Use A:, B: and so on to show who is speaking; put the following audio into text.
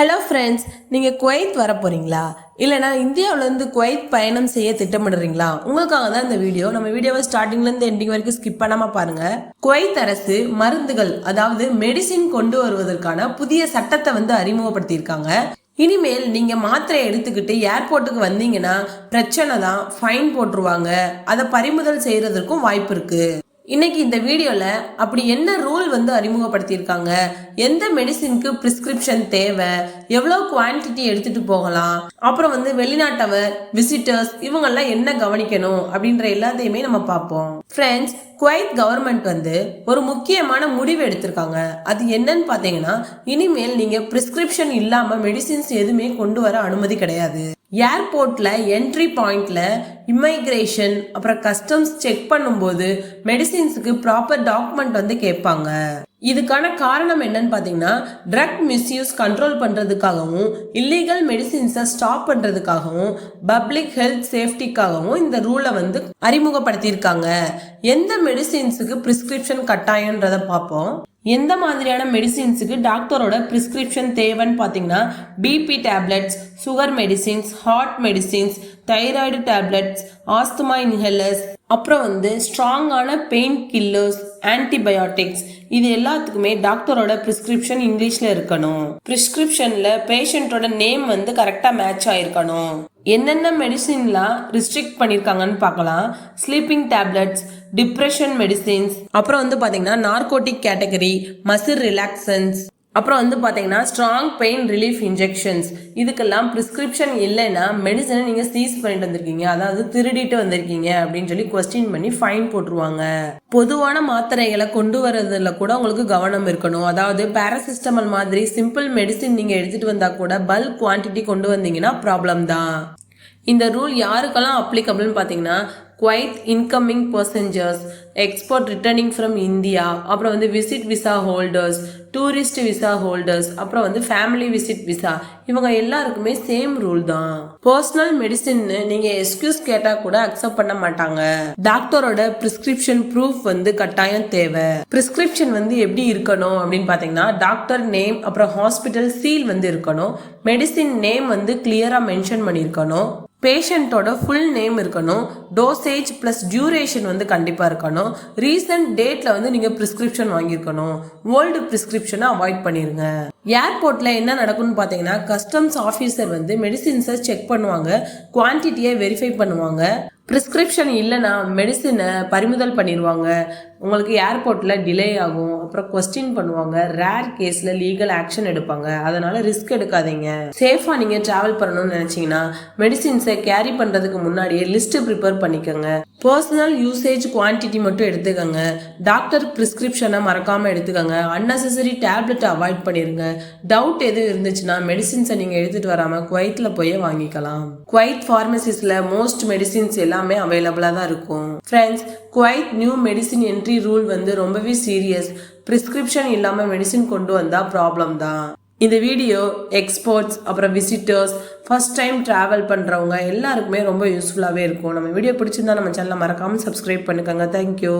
A: Hello friends நீங்கள் Kuwait வர போகிறீங்களா இல்லைனா இந்தியாவிலேருந்து குவைத் பயணம் செய்ய திட்டமிடுறீங்களா? உங்களுக்காக தான் இந்த வீடியோ. நம்ம வீடியோவை ஸ்டார்டிங்லேருந்து எண்டிங் வரைக்கும் ஸ்கிப் பண்ணாமல் பாருங்கள் குவைத் அரசு மருந்துகள் அதாவது மெடிசின் கொண்டு வருவதற்கான புதிய சட்டத்தை வந்து அறிமுகப்படுத்தியிருக்காங்க. இனிமேல் நீங்க மாத்திரை எடுத்துக்கிட்டு ஏர்போர்ட்டுக்கு வந்தீங்கன்னா பிரச்சனை தான். ஃபைன் போட்டுருவாங்க. அதை பறிமுதல் செய்கிறதுக்கும் வாய்ப்பு இருக்கு. இன்னைக்கு இந்த வீடியோவில் அப்படி என்ன ரூல் வந்து அறிமுகப்படுத்தியிருக்காங்க? எந்த மெடிசினுக்கு பிரிஸ்கிரிப்ஷன் தேவை? எவ்வளோ குவான்டிட்டி எடுத்துகிட்டு போகலாம்? அப்புறம் வந்து வெளிநாட்டவர் விசிட்டர்ஸ் இவங்கெல்லாம் என்ன கவனிக்கணும்? அப்படின்ற எல்லாத்தையுமே நம்ம பார்ப்போம். ஃப்ரெண்ட்ஸ் குவைத் கவர்மெண்ட் வந்து ஒரு முக்கியமான முடிவு எடுத்திருக்காங்க. அது என்னன்னு பார்த்தீங்கன்னா இனிமேல் நீங்கள் ப்ரிஸ்கிரிப்ஷன் இல்லாமல் மெடிசின்ஸ் எதுவுமே கொண்டு வர அனுமதி கிடையாது. ஏர்போர்ட்டில் என்ட்ரி பாயிண்டில் இம்மைக்ரேஷன் அப்புறம் கஸ்டம்ஸ் செக் பண்ணும்போது மெடிசின்ஸுக்கு ப்ராப்பர் டாக்குமெண்ட் வந்து கேட்பாங்க. இதுக்கான காரணம் என்னன்னு பார்த்தீங்கன்னா ட்ரக் மிஸ்யூஸ் கண்ட்ரோல் பண்ணுறதுக்காகவும் இல்லீகல் மெடிசின்ஸை ஸ்டாப் பண்ணுறதுக்காகவும் பப்ளிக் ஹெல்த் சேஃப்டிக்காகவும் இந்த ரூலை வந்து அறிமுகப்படுத்தியிருக்காங்க. எந்த மெடிசின்ஸுக்கு ப்ரிஸ்கிரிப்ஷன் கட்டாயன்றதை பார்ப்போம் எந்த மாதிரியான மெடிசின்ஸுக்கு டாக்டரோட ப்ரிஸ்கிரிப்ஷன் தேவைன்னு பார்த்தீங்கன்னா BP tablets sugar medicines heart medicines thyroid tablets asthma inhalers அப்புறம் வந்து ஸ்ட்ராங்கான பெயின் கில்லர்ஸ் ஆன்டிபயோட்டிக்ஸ் இது எல்லாத்துக்குமே டாக்டரோட ப்ரிஸ்கிரிப்ஷன் இங்கிலீஷில் இருக்கணும். ப்ரிஸ்கிரிப்ஷனில் பேஷண்ட்டோட நேம் வந்து கரெக்டாக மேட்ச் ஆயிருக்கணும். என்னென்ன மெடிசின்லாம் ரிஸ்ட்ரிக்ட் பண்ணியிருக்காங்கன்னு பார்க்கலாம். ஸ்லீப்பிங் டேப்லெட்ஸ் டிப்ரெஷன் மெடிசின்ஸ் அப்புறம் வந்து பார்த்தீங்கன்னா நார்கோட்டிக் கேட்டகரி மசில் ரிலாக்சன்ஸ் அப்புறம் வந்து பார்த்தீங்கன்னா ஸ்ட்ராங் பெயின் ரிலீஃப் இன்ஜெக்ஷன்ஸ் இதுக்கெல்லாம் ப்ரிஸ்கிரிப்ஷன் இல்லைன்னா மெடிசனை நீங்கள் சீஸ் பண்ணிட்டு வந்திருக்கீங்க. அதாவது திருடிட்டு வந்திருக்கீங்க அப்படின்னு சொல்லி கொஸ்டின் பண்ணி ஃபைன் போட்டுருவாங்க. பொதுவான மாத்திரைகளை கொண்டு வரதுல கூட உங்களுக்கு கவனம் இருக்கணும். அதாவது பேராசிஸ்டமல் மாதிரி சிம்பிள் மெடிசின் நீங்கள் எடுத்துகிட்டு வந்தால் கூட பல்க் குவான்டிட்டி கொண்டு வந்தீங்கன்னா ப்ராப்ளம் தான். இந்த ரூல் யாருக்கெல்லாம் அப்ளிகபிள்னு பார்த்தீங்கன்னா Kuwait incoming passengers expats returning from India அப்புறம் வந்து visit visa holders tourist visa holders அப்புறம் வந்து ஃபேமிலி விசிட் விசா இவங்க எல்லாருக்குமே சேம் ரூல் தான். பர்சனல் மெடிசின் நீங்க எக்ஸ்கியூஸ் கேட்டா கூட அக்செப்ட் பண்ண மாட்டாங்க. டாக்டரோட பிரிஸ்கிரிப்ஷன் ப்ரூஃப் வந்து கட்டாயம் தேவை. பிரிஸ்கிரிப்ஷன் வந்து எப்படி இருக்கணும் அப்படின்னு பாத்தீங்கன்னா டாக்டர் நேம் அப்புறம் ஹாஸ்பிட்டல் சீல் வந்து இருக்கணும். மெடிசின் நேம் வந்து கிளியரா மென்ஷன் பண்ணியிருக்கணும். பேஷண்ட்டோட ஃபுல் நேம் இருக்கணும். டோசேஜ் ப்ளஸ் டியூரேஷன் வந்து கண்டிப்பாக இருக்கணும். ரீசன்ட் டேட்டில் வந்து நீங்கள் ப்ரிஸ்கிரிப்ஷன் வாங்கியிருக்கணும். ஓல்டு ப்ரிஸ்கிரிப்ஷனை அவாய்ட் பண்ணிடுங்க ஏர்போர்ட்டில் என்ன நடக்கும்னு பார்த்தீங்கன்னா கஸ்டம்ஸ் ஆஃபீஸர் வந்து மெடிசின்ஸை செக் பண்ணுவாங்க. குவான்டிட்டியை வெரிஃபை பண்ணுவாங்க. ப்ரிஸ்கிரிப்ஷன் இல்லைன்னா மெடிசினை பறிமுதல் பண்ணிடுவாங்க உங்களுக்கு ஏர்போர்ட்டில் டிலே ஆகும். அப்புறம் கொஸ்டின் பண்ணுவாங்க. ரேர் கேஸில் லீகல் ஆக்ஷன் எடுப்பாங்க. அதனால் ரிஸ்க் எடுக்காதீங்க. சேஃபாக நீங்கள் ட்ராவல் பண்ணணும்னு நினச்சிங்கன்னா மெடிசின்ஸை கேரி பண்ணுறதுக்கு முன்னாடியே லிஸ்ட்டு ப்ரிப்பேர் பண்ணிக்கோங்க. பர்சனல் யூசேஜ் குவான்டிட்டி மட்டும் எடுத்துக்கோங்க. டாக்டர் ப்ரிஸ்கிரிப்ஷனை மறக்காமல் எடுத்துக்கோங்க. அன்னெசரி டேப்லெட் அவாய்ட் பண்ணிடுங்க டவுட் எதுவும் இருந்துச்சுன்னா மெடிசின்ஸை நீங்கள் எடுத்துகிட்டு வராமல் குவைத்தில் போய் வாங்கிக்கலாம். குவைத் ஃபார்மசிஸில் மோஸ்ட் மெடிசின்ஸ் எல்லாம் எல்லாமே அவைலபிளாக தான் இருக்கும். Friends Kuwait new medicine entry rule வந்து ரொம்பவே சீரியஸ் ப்ரிஸ்கிரிப்ஷன் இல்லாமல் மெடிசின் கொண்டு வந்தால் ப்ராப்ளம் தான். இந்த வீடியோ எக்ஸ்போர்ட்ஸ் அப்புறம் விசிட்டர்ஸ் ஃபஸ்ட் டைம் ட்ராவல் பண்ணுறவங்க எல்லாருக்குமே ரொம்ப யூஸ்ஃபுல்லாகவே இருக்கும். நம்ம வீடியோ பிடிச்சிருந்தா நம்ம சேனலை மறக்காமல் சப்ஸ்கிரைப் பண்ணிக்கோங்க. தேங்க்யூ